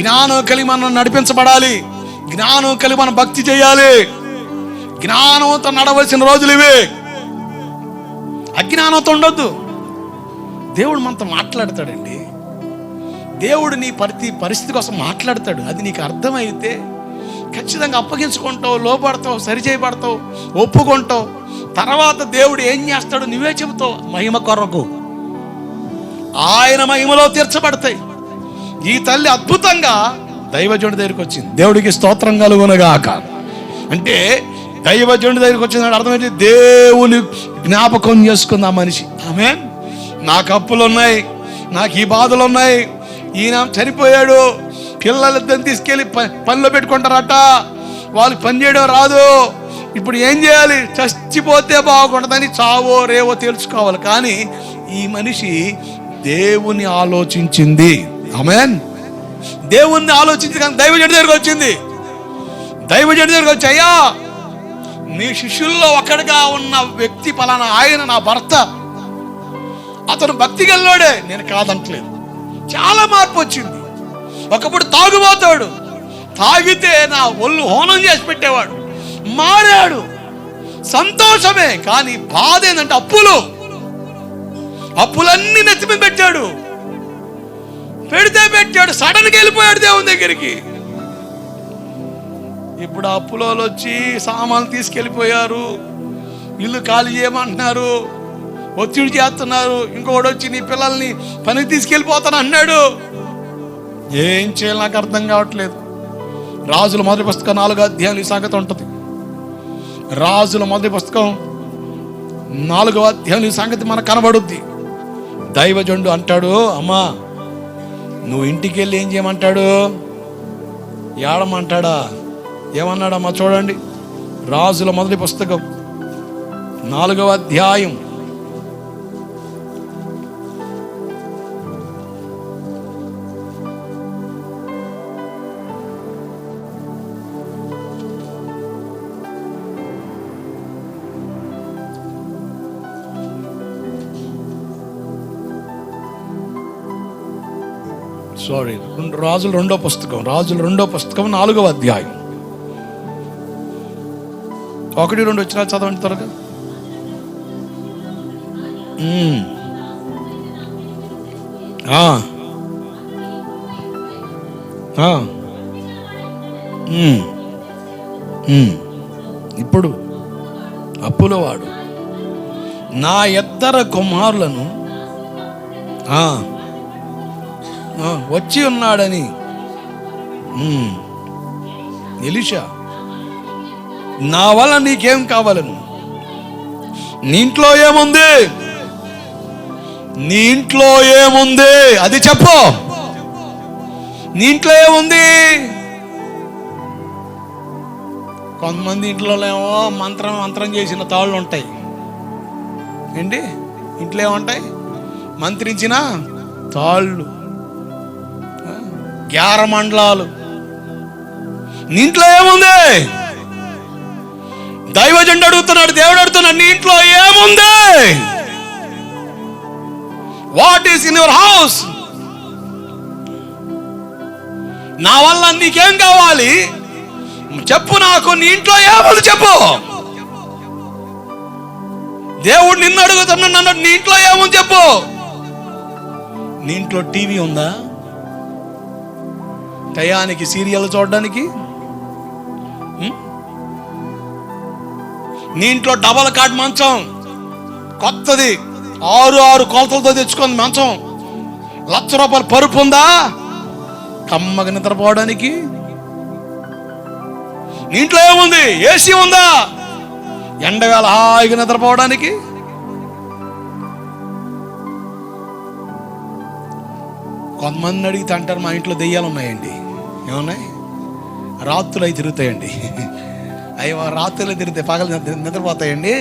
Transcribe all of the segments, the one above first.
జ్ఞానం కలిగి మనం నడిపించబడాలి. జ్ఞానం కలిగి మనం భక్తి చేయాలి. జ్ఞానంతో నడవలసిన రోజులు ఇవి. అజ్ఞానంతో ఉండొద్దు. దేవుడు మనతో మాట్లాడతాడండి. దేవుడు నీ ప్రతి పరిస్థితి కోసం మాట్లాడతాడు. అది నీకు అర్థమైతే ఖచ్చితంగా అప్పగించుకుంటావు లోపడతావు సరిచేయబడతావు ఒప్పుకుంటావు. తర్వాత దేవుడు ఏం చేస్తాడు నువ్వే చెబుతావు. మహిమ కొరకు. ఆయన మహిమలో తీర్చబడతాయి. ఈ తల్లి అద్భుతంగా దైవజనుడి దగ్గరికి వచ్చింది. దేవుడికి స్తోత్రం కలుగునగాక. అంటే దైవజనుడి దగ్గరికి వచ్చిందని అర్థం ఏంటి? దేవుని జ్ఞాపకం చేసుకుంది ఆ మనిషి. ఆమె నాకు అప్పులు ఉన్నాయి నాకు ఈ బాధలు ఉన్నాయి ఈయన చనిపోయాడు పిల్లలిద్దరిని తీసుకెళ్ళి ప- పనిలో పెట్టుకుంటారట వాళ్ళు పని చేయడం రాదు. ఇప్పుడు ఏం చేయాలి? చచ్చిపోతే బాగుంటుందని చావో రేవో తెలుసుకోవాలి కానీ ఈ మనిషి దేవుని ఆలోచించింది. ఆమెన్ దేవుణ్ణి ఆలోచించి కానీ దైవజడి దగ్గరికి వచ్చింది. దైవజడి దగ్గరికి వచ్చి అయ్యా నీ శిష్యుల్లో ఒకటిగా ఉన్న వ్యక్తి పలానా ఆయన నా భర్త. అతను భక్తి గల్లోడే నేను కాదంటలేదు. చాలా మార్పు వచ్చింది. ఒకప్పుడు తాగుబోతాడు. తాగితే నా ఒళ్ళు హోనం చేసి పెట్టేవాడు. మారాడు. సంతోషమే కానీ బాధ ఏంటంటే అప్పులు. అప్పులన్నీ నెత్తి మీద పెట్టాడు. పెడితే పెట్టాడు సడన్గా వెళ్ళిపోయాడు దేవుని దగ్గరికి. ఇప్పుడు ఆ అప్పులోలు వచ్చి సామాన్లు తీసుకెళ్ళిపోయారు. ఇల్లు ఖాళీ చేయమంటున్నారు. ఒత్తిడి చేస్తున్నారు. ఇంకొకటి వచ్చి నీ పిల్లల్ని పనికి తీసుకెళ్ళిపోతాను అన్నాడు. ఏం చేయాలి నాకు అర్థం కావట్లేదు. రాజుల మొదటి పుస్తకం నాలుగో అధ్యాయులు ఈ సంగతి ఉంటుంది. రాజుల మొదటి పుస్తకం నాలుగో అధ్యాయం ఈ సంగతి మనకు కనబడుద్ది. దైవజండు అంటాడు అమ్మా నువ్వు ఇంటికి వెళ్ళి ఏం చేయమంటాడు? ఏడమంటాడా? ఏమన్నాడమ్మా చూడండి. రాజుల మొదటి పుస్తకం. నాలుగవ అధ్యాయం. సారీ రెండు రాజుల రెండో పుస్తకం. రాజుల రెండో పుస్తకం నాలుగవ అధ్యాయం. ఒకటి రెండు వచ్చిన చదవండి త్వరగా. ఇప్పుడు అప్పులవాడు నా ఇద్దర కుమారులను ఆ, వచ్చి ఉన్నాడని. ఎలిషా నా వల్ల నీకేం కావాలను? నీ ఇంట్లో ఏముంది? నీ ఇంట్లో ఏముంది? అది చెప్పు. నీ ఇంట్లో ఏముంది? కొంతమంది ఇంట్లో ఏమో మంత్రం మంత్రం చేసిన తాళ్ళు ఉంటాయి. ఏంటి? ఇంట్లో ఏముంటాయి? మంత్రించిన తాళ్ళు. గ్యార మండలాలు. నీ ఇంట్లో ఏముంది? దైవజండు అడుగుతున్నాడు దేవుడు అడుగుతున్నాడు నీ ఇంట్లో ఏముంది? What is in your house నా వల్ల నీకేం కావాలి? చెప్పు నాకు నీ ఇంట్లో ఏముంది చెప్పు. దేవుడు నిన్ను అడుగుతున్నాడు నన్ను నీ ఇంట్లో ఏముంది చెప్పు. నీ ఇంట్లో టీవీ ఉందా? టయానికి సీరియల్ చూడడానికి? నీ ఇంట్లో డబల్ కాట్ మంచం. కొత్తది. ఆరు ఆరు కొలతలతో తెచ్చుకుంది మంచం. లక్ష రూపాయల పరుపు ఉందా? కమ్మగా నిద్రపోవడానికి. నీ ఇంట్లో ఏముంది? ఏసీ ఉందా? ఎండవేళ హాయిగా నిద్రపోవడానికి. కొంతమంది అడిగితే అంటారు మా ఇంట్లో దెయ్యాలు ఉన్నాయండి. ఏమున్నాయి? రాత్రులు అవి తిరుగుతాయండి. అయ్యో రాత్రులు తిరుగుతాయి పగలు నిద్రపోతాయండి.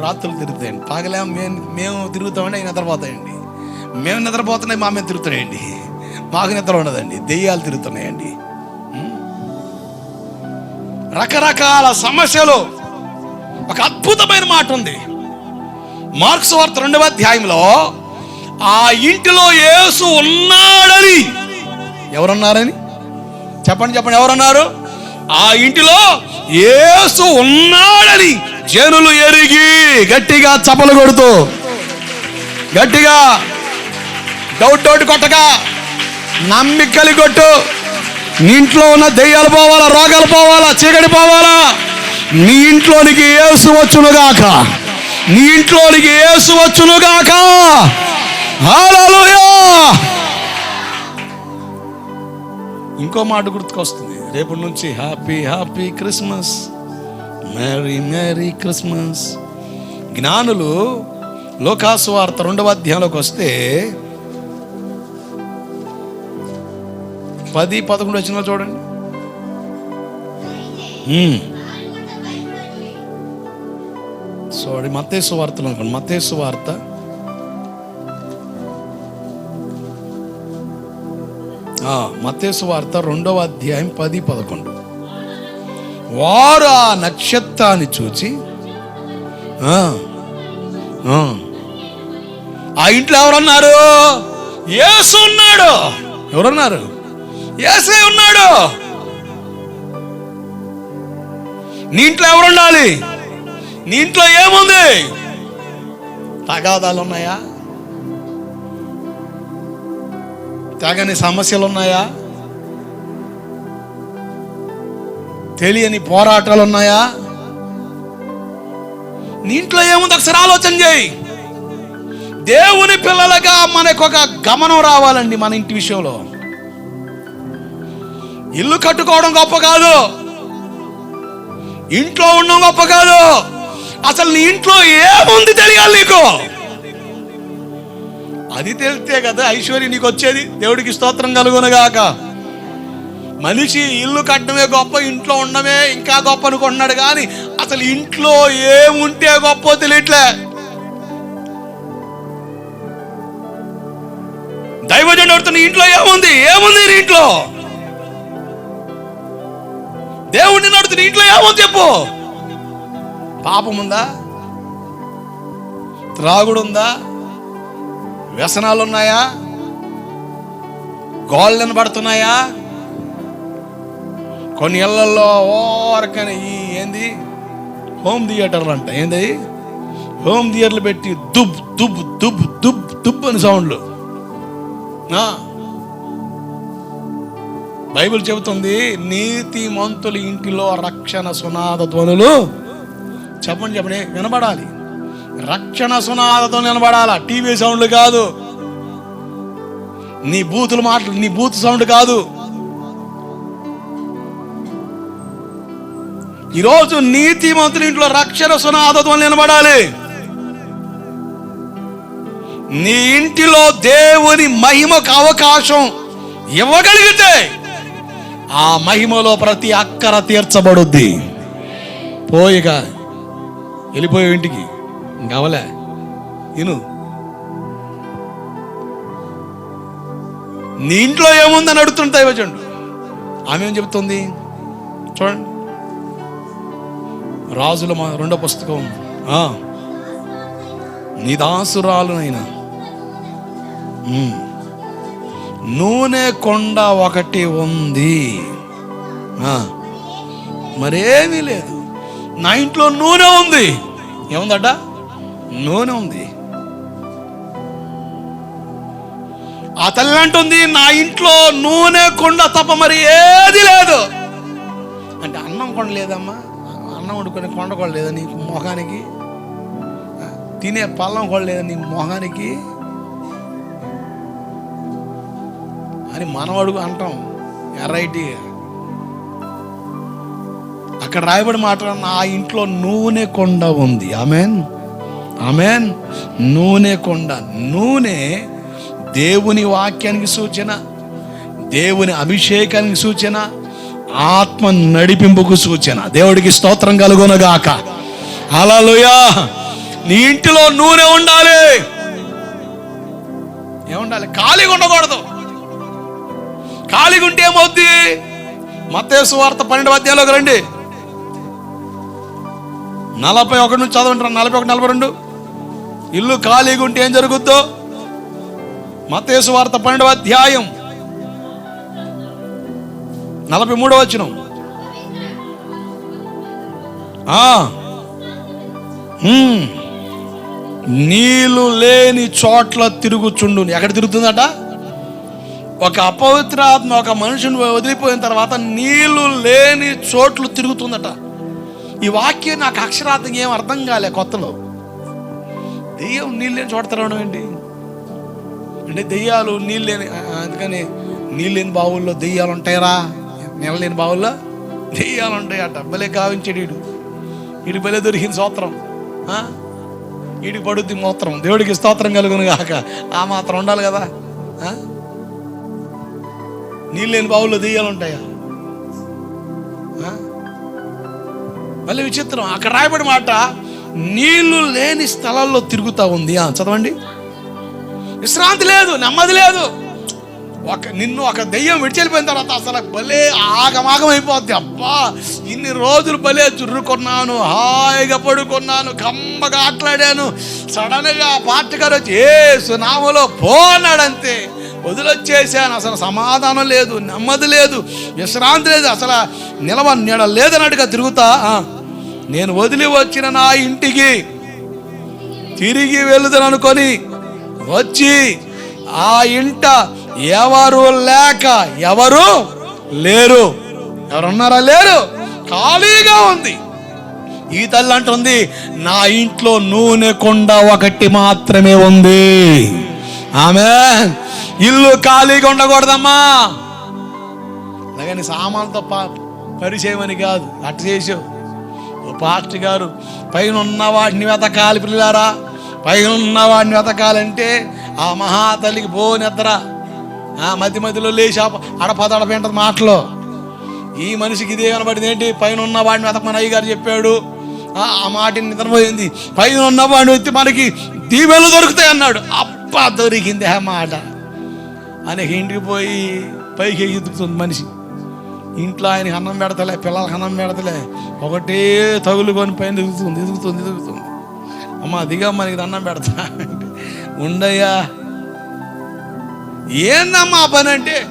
రాత్రులు తిరుగుతాయండి. పగలే మేము మేము తిరుగుతామండి అవి నిద్రపోతాయండి. మేము నిద్రపోతున్నాయి మా మేము తిరుగుతున్నాయండి. మాకు నిద్ర ఉండదండి. దెయ్యాలు తిరుగుతున్నాయండి. రకరకాల సమస్యలు. ఒక అద్భుతమైన మాట ఉంది. మార్క్స్ వార్త రెండవ అధ్యాయంలో ఆ ఇంటిలో యేసు ఉన్నాడని. ఎవరున్నారని? చెప్పండి చెప్పండి ఎవరున్నారు? ఆ ఇంటిలో యేసు ఉన్నాడని జనులు ఎరిగి గట్టిగా చపలు కొడుతూ గట్టిగా డౌట్ డౌట్ కొట్టగా నమ్మికలి కొట్టు నీ ఇంట్లో ఉన్న దెయ్యాలు పోవాలా రోగాలు పోవాలా చీకటి పోవాలా? నీ ఇంట్లోనికి ఏసు వచ్చునుగాక. నీ ఇంట్లోనికి ఏసు వచ్చునుగాక. ఇంకో మాట గుర్తుకొస్తుంది. రేపటి నుంచి happy happy Christmas. Merry merry Christmas జ్ఞానులు లోకాసు వార్త రెండవ అధ్యాయంలోకి వస్తే పది పదకొండు వచ్చిన చూడండి. సారీ మత్తేసు వార్తలు అనుకోండి. మత్తేసు వార్త మతేసు వార్త రెండవ అధ్యాయం పది పదకొండు. వారు ఆ నక్షత్రాన్ని చూచి ఆ, ఇంట్లో ఎవరన్నారు? ఏసు ఉన్నాడు. ఎవరున్నారు? యేసే ఉన్నాడు. నీ ఇంట్లో ఎవరు ఉండాలి నీ ఇంట్లో ఏముంది? తగాదాలు ఉన్నాయా? తెగని సమస్యలు ఉన్నాయా తెలియని పోరాటాలు ఉన్నాయా నీ ఇంట్లో ఏముంది? ఒకసారి ఆలోచన చేయి. దేవుని పిల్లలుగా మనకు ఒక గమనం రావాలండి మన ఇంటి విషయంలో. ఇల్లు కట్టుకోవడం గొప్ప కాదు. ఇంట్లో ఉండడం గొప్ప కాదు. అసలు నీ ఇంట్లో ఏముంది తెలియాలి నీకు? అది తెలిస్తే కదా ఐశ్వర్యం నీకు వచ్చేది? దేవుడికి స్తోత్రం కలుగునగాక. మనిషి ఇల్లు కట్టడమే గొప్ప ఇంట్లో ఉండమే ఇంకా గొప్ప అనుకుంటున్నాడు కానీ అసలు ఇంట్లో ఏముంటే గొప్ప తెలియట్లే దైవజనుడు అడుగుతున్న ఇంట్లో ఏముంది? ఏముంది నీ ఇంట్లో? దేవుడిని నడుతున్న ఇంట్లో ఏముంది చెప్పు. పాపం ఉందా? త్రాగుడు ఉందా వ్యసనాలు ఉన్నాయా గోళ్ళను పడుతున్నాయా? కొన్ని ఇళ్ళలో ఓరకని ఈ ఏంది? హోమ్ థియేటర్లు అంట. ఏంది? హోమ్ థియేటర్లు పెట్టి దుబ్ దుబ్ దుబ్ దుబ్ దుబ్ అని సౌండ్లు. బైబిల్ చెబుతుంది నీతి మంతుల ఇంటిలో రక్షణ సునాద ధ్వనులు. చెప్పండి చెప్పండి. వినబడాలి. రక్షణ సునాదతో నిలబడాలా? టీవీ సౌండ్లు కాదు. నీ బూతులు మాటలు నీ బూత్ సౌండ్ కాదు. ఈరోజు నీతి మంత్రులు ఇంట్లో రక్షణ సునాదతో నిలబడాలి. నీ ఇంటిలో దేవుని మహిమకు అవకాశం ఇవ్వగలిగితే ఆ మహిమలో ప్రతి అక్కర తీర్చబడుద్ది. పోయిగా వెళ్ళిపోయే ఇంటికి. కావలే? ఇను. నీ ఇంట్లో ఏముందని అడుగుతుంటాయి దైవజనుడు. ఆమె ఏం చెబుతుంది చూడండి. రాజుల మా రెండో పుస్తకం. నిదాసురాలునైనా నూనె కొండ ఒకటి ఉంది. మరేమీ లేదు. నా ఇంట్లో నూనె ఉంది. ఏముందట? నూనె ఉంది. ఆ తల్లి అంటుంది నా ఇంట్లో నూనె కొండ తప్ప మరి ఏది లేదు. అంటే అన్నం కొండ లేదమ్మా. అన్నం వండుకొని కొండ కూడా లేదా నీకు మొహానికి. తినే పళ్ళం కూడా లేదా నీ మొహానికి. అని మనవడుగు అంటాం ఎర్రైటి. అక్కడ రాయబడి మాట నా ఇంట్లో నూనె కొండ ఉంది. ఆమెన్. ఆమెన్. నూనె కొండ. నూనె దేవుని వాక్యానికి సూచన దేవుని అభిషేకానికి సూచన ఆత్మ నడిపింపుకు సూచన. దేవుడికి స్తోత్రం కలుగునగాక. హల్లెలూయా. నీ ఇంటిలో నూనె ఉండాలి. ఏముండాలి? ఖాళీగా ఉండకూడదు. ఖాళీగా ఉంటే ఏమవుద్ది? మతేసు వార్త పన్నెండు అధ్యాయంలోకి రండి. నలభై ఒకటి నుంచి చదవంటారు నలభై ఒకటి నలభై రెండు. ఇల్లు ఖాళీగా ఉంటే ఏం జరుగుద్దో? మతేసు వార్త పన్నెండవ అధ్యాయం. నలభై మూడో వచ్చిన నీళ్ళు లేని చోట్ల తిరుగుచుండు. ఎక్కడ తిరుగుతుందట? ఒక అపవిత్ర ఆత్మ ఒక మనుషుని వదిలిపోయిన తర్వాత నీళ్ళు లేని చోట్లు తిరుగుతుందట. ఈ వాక్యం నాకు అక్షరార్థం ఏం అర్థం కాలే కొత్తలో. దెయ్యం నీళ్ళు లేని చోట తిరగడం ఏంటి? అంటే దెయ్యాలు నీళ్ళు లేని అందుకని నీళ్ళు లేని బావుల్లో దెయ్యాలు ఉంటాయరా? నీళ్ళ లేని బావుల్లో దెయ్యాలు ఉంటాయి ఆ డబ్బలే కావించాడు వీడు వీడి భలే దొరికింది సూత్రం ఆ? వీడికి పడుద్ది మూత్రం. దేవుడికి స్తోత్రం కలుగును కాక ఆ మాత్రం ఉండాలి కదా. నీళ్ళు లేని బావుల్లో దెయ్యాలు ఉంటాయా? మళ్ళీ విచిత్రం. అక్కడ రాయబడి మాట నీళ్ళు లేని స్థలాల్లో తిరుగుతా ఉంది. ఆ, చదవండి. విశ్రాంతి లేదు నెమ్మది లేదు. ఒక నిన్ను ఒక దెయ్యం విడిచెళ్ళిపోయిన తర్వాత అసలు భలే ఆగమాగం అయిపోద్ది అబ్బా ఇన్ని రోజులు భలే చుర్రుకున్నాను హాయిగా పడుకున్నాను కమ్మగా ఆటలాడాను. సడన్గా పార్టీ గారు వచ్చి ఏ సునామలో పోనాడంతే. వదిలొచ్చేసాను అసలు సమాధానం లేదు నెమ్మది లేదు విశ్రాంతి లేదు అసలు నిలవ నీడ లేదన్నట్టుగా తిరుగుతా. నేను వదిలి వచ్చిన నా ఇంటికి తిరిగి వెళుదని అనుకొని వచ్చి ఆ ఇంట ఎవరు లేక ఎవరు లేరు. ఎవరున్నారా? లేరు. ఖాళీగా ఉంది. ఈ తల్లి అంటుంది నా ఇంట్లో నూనె కొండ ఒకటి మాత్రమే ఉంది. ఆమె ఇల్లు ఖాళీగా ఉండకూడదమ్మా. అలాగని సామాన్తో పరిచయం పరిచయమని కాదు. అట్ట చేసావు. పాస్ట్ పాస్టర్ గారు పైన ఉన్న వాడిని వెతకాలి పిల్లారా పైన ఉన్న వాడిని వెతకాలంటే ఆ మహాతల్లికి పో నిద్ర. ఆ మధ్య మధ్యలో లేచి అడపదడపేంటది మాటలో. ఈ మనిషికి ఇదే కనబడింది ఏంటి? పైన ఉన్న వాడిని వెతకమని అయ్య గారు చెప్పాడు. ఆ ఆ మాటని నిద్రపోయింది. పైన ఉన్న వాడిని వచ్చి మనకి దీవెలు దొరుకుతాయి అన్నాడు. అప్ప దొరికింది ఆ మాట. ఆయనకి ఇంటికి పోయి పైకి ఎదుగుతుంది మనిషి. ఇంట్లో ఆయనకి అన్నం పెడతలే పిల్లలకి అన్నం పెడతలే. ఒకటే తగులుకొని పైన దిగుతుంది దిగుతుంది దిగుతుంది అమ్మ దిగా మనకి అన్నం పెడతా. అంటే, ఉండయ్యా. ఏందమ్మా పని అంటే?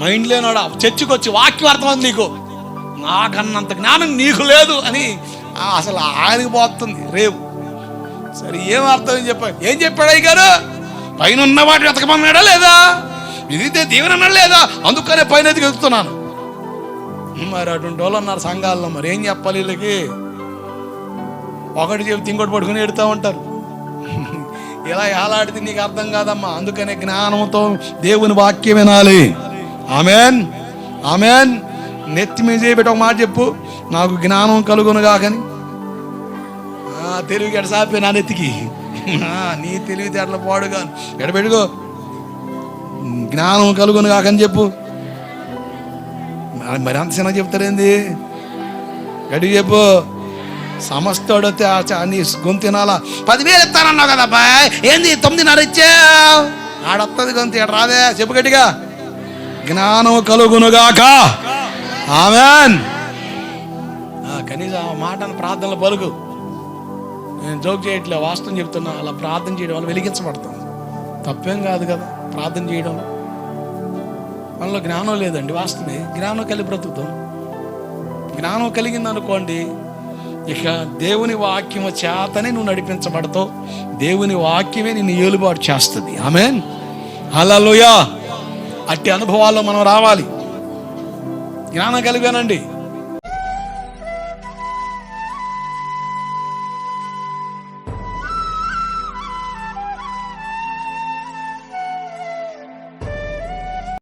మైండ్ లేనాడా? చర్చికి వచ్చి వాక్యం అర్థమైంది నీకు. నాకన్నంత జ్ఞానం నీకు లేదు అని అసలు ఆయనకి పోతుంది రేపు సరే ఏం అర్థం చెప్పా ఏం చెప్పాడు అయ్య గారు పైన ఉన్న వాటిని వెతకమన్నాడా లేదా? ఇది దీవెన లేదా? అందుకనే పైన ఎదుగుతున్నాను మరి అటువంటి వాళ్ళు ఉన్నారు సంఘాల్లో మరి ఏం చెప్పాలి వీళ్ళకి? ఒకటి చెప్తే ఇంకోటి పట్టుకుని ఎడుతూ ఉంటారు. ఇలా ఏలాడితే నీకు అర్థం కాదమ్మా. అందుకనే జ్ఞానంతో దేవుని వాక్యం వినాలి. ఆమెన్. ఆమెన్. నెత్తి మీద చేయబెట్టి ఒక మాట చెప్పు. నాకు జ్ఞానం కలుగును కాకని ఆ, తెలివికి నా నెత్తికి? ఆ, నీ తెలివితేటలు పాడుగా ఎడబెడుగో జ్ఞానం కలుగును కాకని చెప్పు. మరి- మరి అంత చిన్న చెప్తారేంది? గడి చెప్పు. సమస్తోడు వస్తే ఆ చ- నీ గొంతు తినాలా పదివేలు ఇస్తానన్నావు కదా బాయ్ ఏంది తొమ్మిదిన్నర ఇచ్చావు? ఆడొత్తది గొంతు ఇక్కడ రాదే చెప్పు గట్టిగా. జ్ఞానం కలుగునుగాక ఆమెన్. కనీసం ఆ మాటను ప్రార్థనలు పలుకు. నేను జోక్ చేయట్లే వాస్తవం చెప్తున్నా. అలా ప్రార్థన చేయడం వల్ల వెలిగించబడతాం. తప్పేం కాదు కదా. ప్రార్థన చేయడం. మనలో జ్ఞానం లేదండి వాస్తవే జ్ఞానం కలిగి బ్రతుకుతాం. జ్ఞానం కలిగింది అనుకోండి ఇక దేవుని వాక్యము చేతనే నువ్వు నడిపించబడతావు. దేవుని వాక్యమే నిన్ను ఏలుబాటు చేస్తుంది. ఆమెన్. హల్లెలూయా. అట్టి అనుభవాల్లో మనం రావాలి. జ్ఞానం కలిగానండి.